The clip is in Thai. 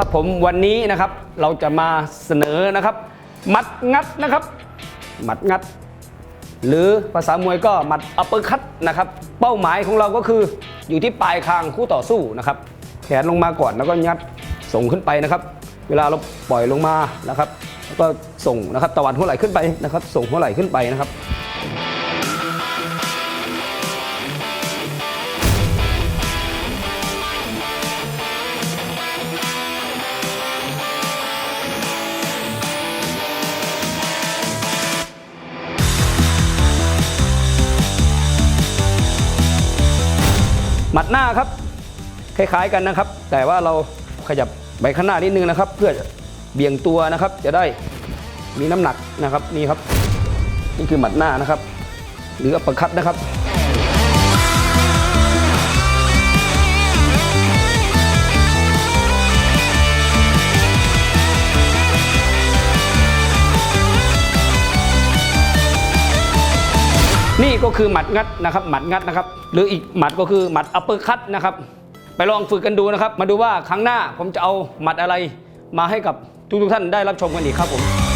ครับผมวันนี้นะครับเราจะมาเสนอนะครับหมัดงัดนะครับหมัดงัด หรือภาษามวยก็หมัดอัปเปอร์คัตนะครับ เป้าหมายของเราก็คืออยู่ที่ปลายคางคู่ต่อสู้นะครับ แขนลงมาก่อนแล้วก็ยัดส่งขึ้นไปนะครับ เวลาเราปล่อยลงมานะครับ แล้วก็ส่งนะครับตะวันหัวไหล่ขึ้นไปนะครับ ส่งหัวไหล่ขึ้นไปนะครับ หมัดหน้าครับ คล้ายๆกันนะครับ แต่ว่าเราขยับไปข้างหน้านิดนึงนะครับ เพื่อเบี่ยงตัวนะครับ จะได้มีน้ำหนักนะครับนี่ครับ นี่คือหมัดหน้านะครับ หรืออัประคัตนะครับ นี่ก็คือหมัดงัดนะครับหมัดงัดนะครับ หรืออีกหมัดก็คือหมัดอัปเปอร์คัตนะครับ ไปลองฝึกกันดูนะครับ มาดูว่าครั้งหน้าผมจะเอาหมัดอะไร มาให้กับทุกๆท่านได้รับชมกันอีกครับผม